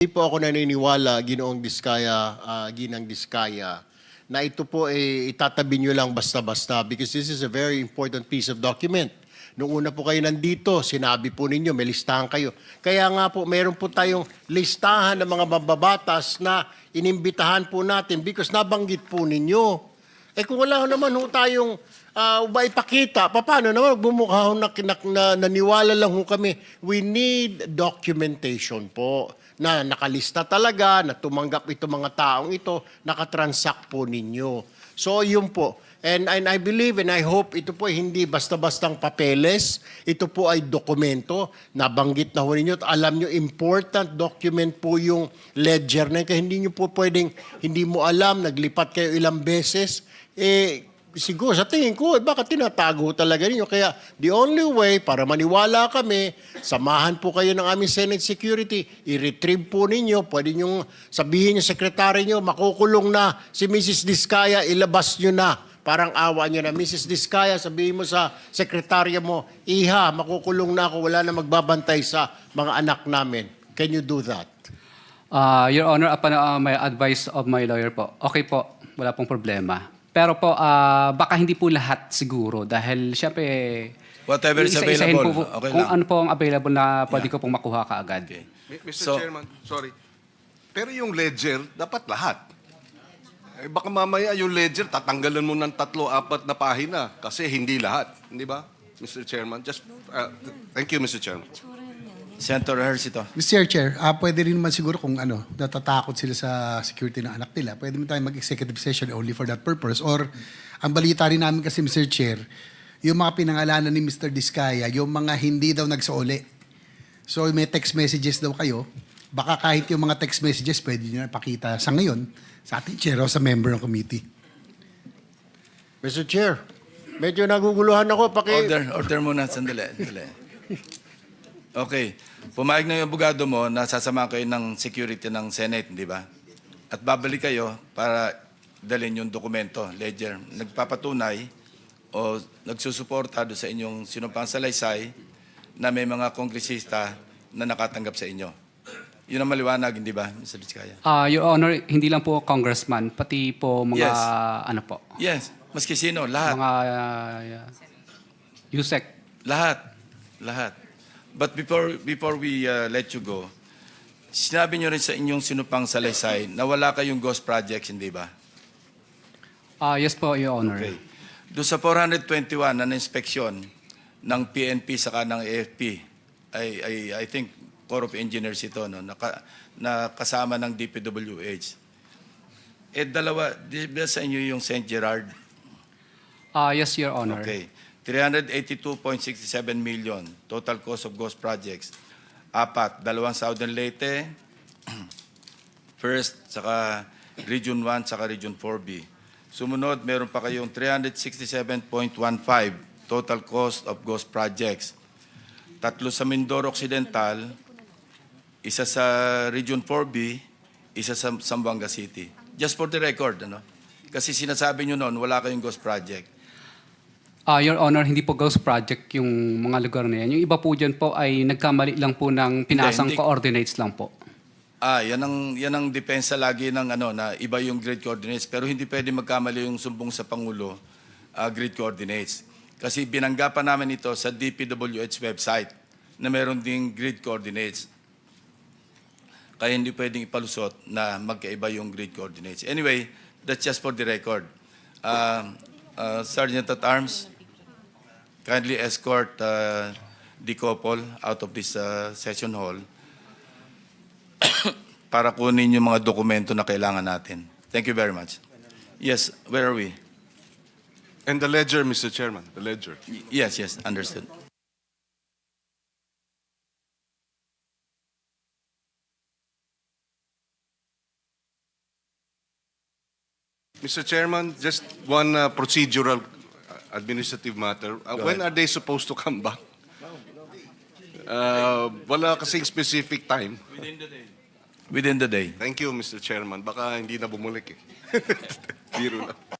Hindi po ako naniniwala, Ginoong Diskaya, ah, Ginang Diskaya, na ito po ay itatabi nyo lang basta-basta because this is a very important piece of document. Nung una po kayo nandito, sinabi po ninyo, may listahan kayo. Kaya nga po, meron po tayong listahan ng mga mababatas na inimbitahan po natin because nabanggit po ninyo. Eh kung wala naman ho tayong uh, ba ipakita, paano naman bumukha ho na, na, na, naniwala lang ho kami. We need documentation po na nakalista talaga, na tumanggap ito mga taong ito, nakatransact po ninyo. So yun po. And, and I believe and I hope ito po ay hindi basta-bastang papeles. Ito po ay dokumento. Nabanggit na ho ninyo. Alam nyo, important document po yung ledger na. Kaya hindi nyo po pwedeng, hindi mo alam, naglipat kayo ilang beses. Eh, siguro sa tingin ko, eh, baka tinatago talaga ninyo. Kaya the only way para maniwala kami, samahan po kayo ng aming Senate Security, i-retrieve po ninyo, pwede nyo sabihin yung sekretary nyo, makukulong na si Mrs. Diskaya, ilabas nyo na. Parang awa nyo na, Mrs. Diskaya, sabihin mo sa sekretarya mo, Iha, makukulong na ako, wala na magbabantay sa mga anak namin. Can you do that? Ah, Your Honor, upon ah, my advice of my lawyer po, okay po, wala pong problema. Pero po, ah, baka hindi po lahat siguro dahil syempre, Whatever is available, po, okay kung lang. ano po ang available na pwede ko pong makuha kaagad. Mi- Mr. So- Chairman, sorry. Pero yung ledger, dapat lahat. Eh, baka mamaya yung ledger, tatanggalan mo ng tatlo, apat na pahina kasi hindi lahat. Hindi ba, Mr. Chairman? Just, uh, thank you, Mr. Chairman. Senator Hersito. Mr. Chair, ah pwede rin naman siguro kung ano, natatakot sila sa security ng anak nila, pwede mo tayo mag-executive session only for that purpose. Or, ang balita rin namin kasi, Mr. Chair, yung mga pinangalanan ni Mr. Diskaya, yung mga hindi daw nagsauli. So, may text messages daw kayo. Baka kahit yung mga text messages, pwede nyo na pakita sa ngayon sa ating chair o sa member ng committee. Mr. Chair, medyo naguguluhan ako. Paki... Order, order muna, sandali. sandali. Okay. Pumayag na yung abogado mo na sasama kayo ng security ng Senate, di ba? At babalik kayo para dalhin yung dokumento, ledger. Nagpapatunay o nagsusuporta doon sa inyong sinumpang salaysay na may mga kongresista na nakatanggap sa inyo. Yun ang maliwanag, hindi ba, Mr. Diskaya? Ah, Your Honor, hindi lang po congressman, pati po mga Yes. ano po, Yes, maski sino, lahat. mga uh, USEC. Lahat. Lahat. But before before we uh, let you go, sinabi niyo rin sa inyong sinupang salaysay na wala kayong ghost projects, hindi ba? Ah, yes po, Your Honor. Okay. Doon sa 421 na na-inspeksyon ng PNP saka ng AFP, I, I, I think Corps of Engineers ito, no, naka, na kasama ng DPWH. Eh, dalawa, di ba sa inyo yung St. Gerard? Ah, yes, Your Honor. Okay. 382.67 million total cost of ghost projects. Apat, dalawang Southern Leyte, first, saka Region 1, saka Region 4B. Sumunod, meron pa kayong 367.15 total cost of ghost projects. Tatlo sa Mindoro Occidental, isa sa Region 4B, isa sa Zamboanga City. Just for the record, ano? Kasi sinasabi nyo noon, wala kayong ghost project. Ah, Your Honor, hindi po ghost project yung mga lugar na yan. Yung iba po dyan po ay nagkamali lang po ng pinasang hindi. coordinates lang po. Ah, yan ang yan ang depensa lagi ng ano na iba yung grid coordinates pero hindi pwede magkamali yung sumbong sa pangulo ah, grid coordinates. Kasi binanggapan namin ito sa DPWH website na meron ding grid coordinates. Kaya hindi pwedeng ipalusot na magkaiba yung grid coordinates. Anyway, that's just for the record. Uh, uh, Sergeant at Arms, kindly escort uh, the couple out of this uh, session hall para kunin yung mga dokumento na kailangan natin. Thank you very much. Yes, where are we? And the ledger, Mr. Chairman, the ledger. Y- Yes, yes, understood. Mr. Chairman, just one uh, procedural uh, administrative matter. Uh, Go when ahead. are they supposed to come back? Uh, wala kasing specific time. Within the day. Thank you, Mr. Chairman. Baka hindi na bumulik eh. Biro lang.